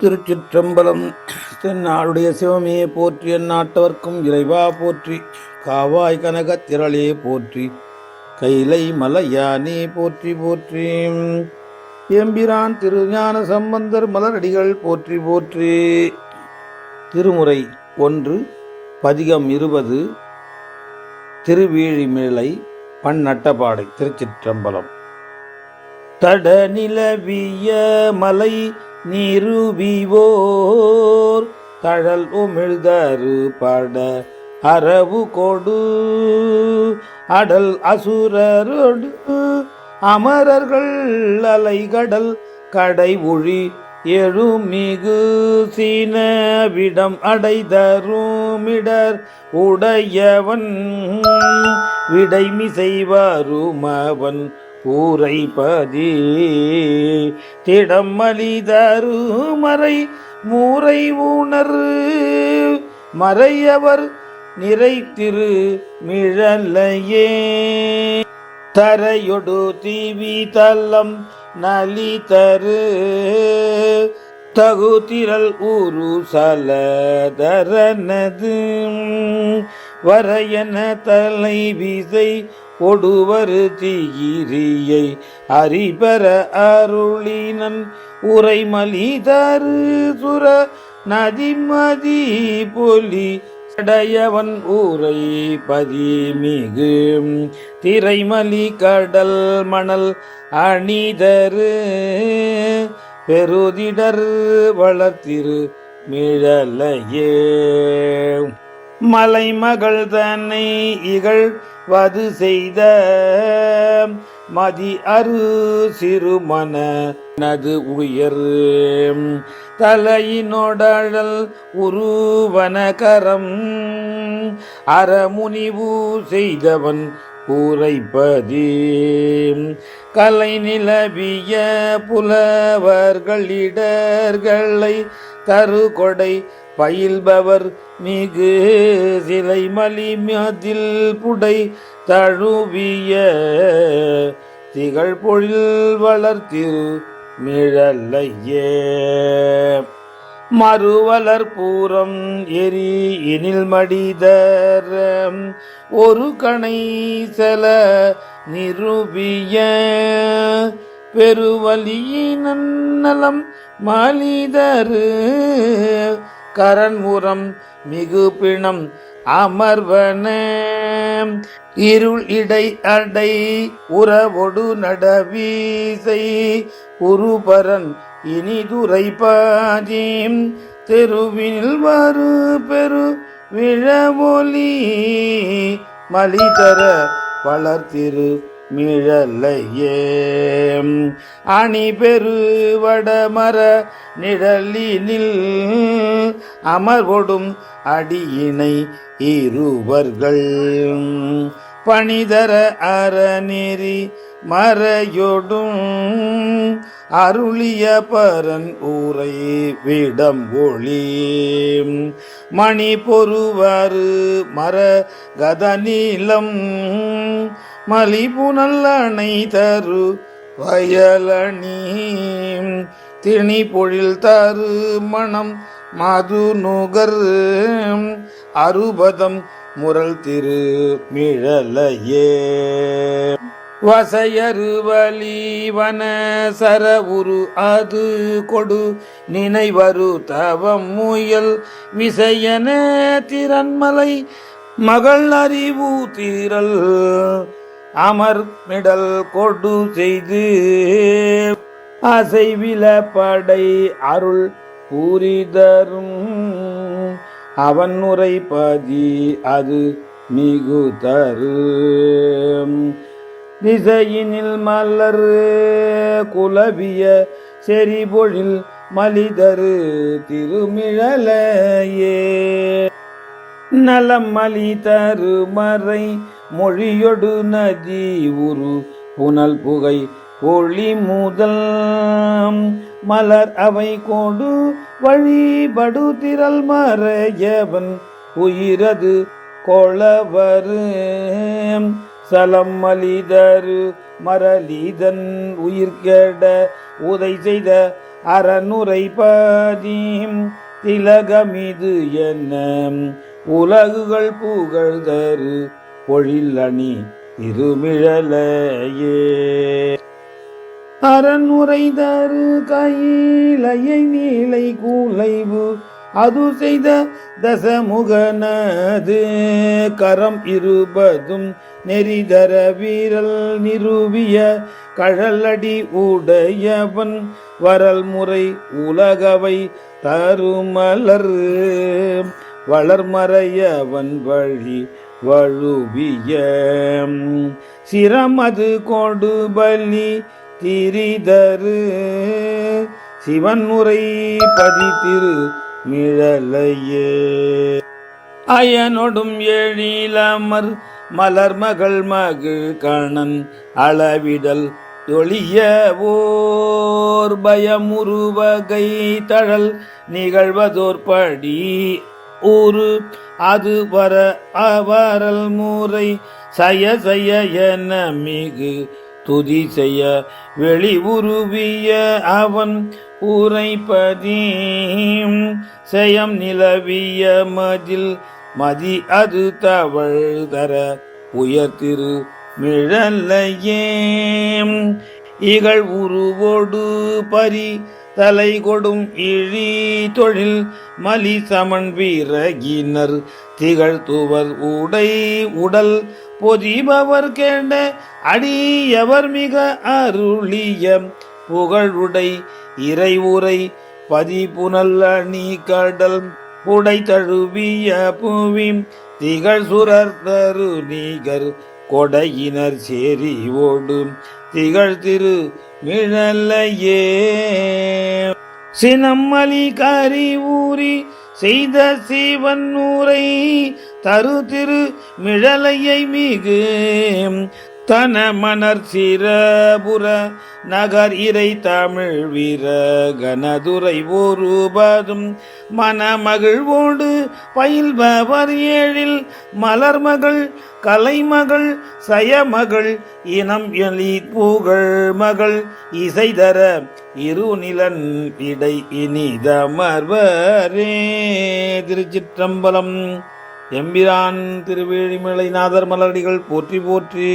திருச்சிற்றம்பலம். தென்னாளுடைய சிவமே போற்றி எந்நாட்டவர்க்கும் இறைவா போற்றி காவாய் கனகத் திரளே போற்றி கைலை மலையானே போற்றி போற்றி. எம்பிரான் திருஞான சம்பந்தர் மலரடிகள் போற்றி போற்றி. திருமுறை ஒன்று பதிகம் இருபது திருவீழிமிழை பன்னட்டபாடை திருச்சிற்றம்பலம். தட நிலவிய மலை நீருவிவோர் தழல் உமிழ்தரு பட அரவு கொடு. அடல் அசுரரோடு அமரர்கள் அலைகடல் கடை ஒழி எழுமிகு சீனவிடம் அடைதருமிடர். உடையவன் விடைமிசை செய்வாருமவன் ஊரைப்பதி திடம் மறை மூரை ஊனர் மறையவர் நிறைத்திரு மிழலையே. தரையொடு தீவி தல்லம் நலி தரு தகுதிரல் ஊரு சலதரனது. வரையன தலை விசை ஒடுவரு தீயிரியை அறிபர அருளினன் உரைமலி தரு சுர நதிமதி பொலி சடையவன் ஊரை பதிமிகு. திரைமலி கடல் மணல் அணிதரு பெருதிடர் வளர்த்திரு மிழலையே. மலைமகள் தன்னை இகழ் வது செய்த மதி அரு சிறுமன நது உயர். தலையினோடழல் உருவனகரம் அறமுனிவு செய்தவன் கூரைப்பதி. கலை நிலவிய புலவர்களிடர்களை தருகொடை பயில்பவர் மிகு சிலை மலிமதில் புடை தழுவிய திகழ் பொழில் வளர்த்திரு மிழல்லையே மறுவலர் பூரம் எரி எனில் மடிதர் ஒரு கணை செல நிறுவிய பெருவலியினன் நலம் மலிதரு கரன்முறம் மிகு பிணம் அமர்வன. இருள் இடை அடை உறவொடு நடவீசை உருபரன் இனிதுரை பாதீம் தெருவில் வரு பெரு விழவொலி மலிதர வளர்த்திரு மிழலையே அணி பெரு வடமர நிழலினில் அமர்வொடும் அடியினை இருவர்கள். பணிதர அறநெறி மறையொடும். அருளிய பரன் ஊரை விடம் ஒளி மணி பொறுவாறு மர கதநீலம் மலிபு நல்லணை தரு வயலணி திணி பொழில் தரு மணம் மது நுகர் அறுபதம் முரல் திரு மிழலையே. வசையருவலீவன சரவுரு அது கொடு நினைவரு தவம் முயல் விசையன திறன்மலை மகள் அறிவு தீரல். அமர்மிடல் கொடு செய்து அசைவில படை அருள் பூரிதரும். அவன் உரைப்பதி அது மிகு தரு திசையினில் மலர் குலவிய செறிபொழில் மலிதரு திருமிழலையே. நலம் மலி தரு மறை மொழியொடு நதி உரு புனல் புகை ஒளி முதல். மலர் அவை கொடு வழிபடு திரள் மறையவன் உயிரது கொளவரு. சலம் மலிதரு மரலிதன் உயிர்கட உதை செய்த அறநுரை அறநுரைப்பதீம் திலகமிது என்ன உலகுகள் புகழ்தரு பொழிலணி திருமிழலையே. அறனுரை தரு கையிலையை நீலை கூலைவு அது செய்த தசமுகனது. கரம் இருபதும் நெறிதர வீரல் நிறுவிய கழலடி உடையவன் வரல் முறை உலகவை தருமலர். வளர்மறையவன் வழி வழுவிய சிரமது கொடு பலி திரிதரு. சிவன் பதித்திரு மிழலையே. அயனொடும் எழிலமர் மலர் மகள் மகிழ் கணன் அளவிடல் ஒளிய ஓர் பயமுருவகை தழல் நிகழ்வதோர் படி ஊரு அது வர அவரல் மூரை சய சய என மிகு துதி செய்ய வெளி உருவிய அவன் உரைப்பதீம் செயம் நிலவிய மதில் மதி அது தவழ் தர உயர்திரு மிழல்லையே இகழ் உருவோடு பரி தலை கொடும் இழி தொழில் மலி சமன் வீரகினர். திகழ்த்துவர் உடை உடல் பொதிபவர் கேண்ட அடியவர் மிக அருளிய புகழுடை இறை உரை பதிபுனல் அணி கடல் புடை தழுவிய புவி திகழ் சுரர் தரு நீகர். கொடையினர் சேரி ஓடும் திகழ் திரு விழலையே சினம்மலி கரி ஊறி செய்த சிவன் நூரை தரு திரு மிழலையை மிகு தன மணர் சிறபுர நகர் இறை தமிழ் வீர கனதுரை ஒருபதும் மணமகிழ்வோடு பயில்பவர் ஏழில் மலர்மகள் கலைமகள் சயமகள் இனம் எலி புகழ் மகள் இசைதர இருநிலன் இடை இனிதமர்வரே. திருச்சிற்றம்பலம் எம்பிரான் திருவேழிமலை நாதர் மலரடிகள் போற்றி போற்றி.